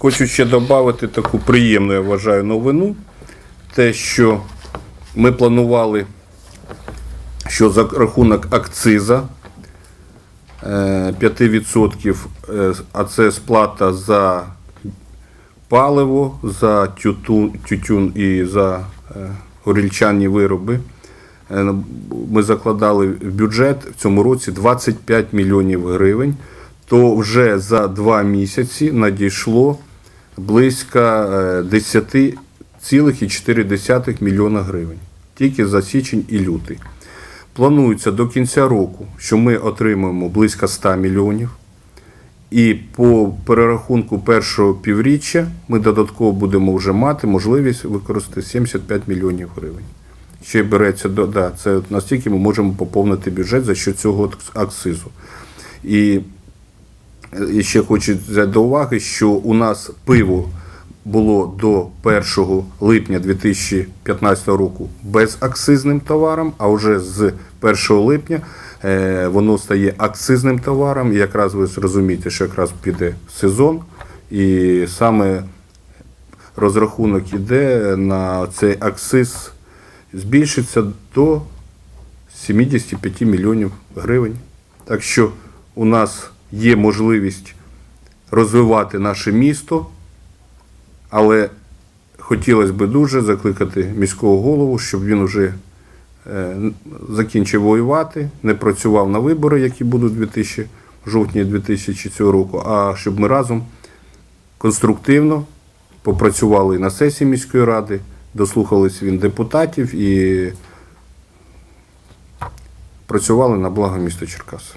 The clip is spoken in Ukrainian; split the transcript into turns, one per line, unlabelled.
Хочу ще додати таку приємну, я вважаю, новину. Те, що ми планували, що за рахунок акциза е, 5%, е, а це сплата за паливо, за тютюн, і за е, горільчані вироби. Е, Ми закладали в бюджет в цьому році 25 мільйонів гривень, то вже за два місяці надійшло близько е, 10,4 мільйона гривень. Тільки за січень і лютий. Планується до кінця року, що ми отримаємо близько 100 мільйонів. І по перерахунку першого півріччя ми додатково будемо вже мати можливість використати 75 мільйонів гривень. Ще береться да, це настільки ми можемо поповнити бюджет за що цього акцизу. І, і ще хочу взяти до уваги, що у нас пиво було до 1 липня 2015 року безакцизним товаром, а вже з 1 липня е, воно стає акцизним товаром. І якраз ви зрозумієте, що якраз піде сезон, і саме розрахунок іде на цей акциз збільшиться до 75 мільйонів гривень. Так що у нас є можливість розвивати наше місто, але хотілося б дуже закликати міського голову, щоб він вже е, закінчив воювати, не працював на вибори, які будуть 2000, в жовтні 2000 цього року, а щоб ми разом конструктивно попрацювали на сесії міської ради, дослухались він депутатів і працювали на благо міста Черкаси.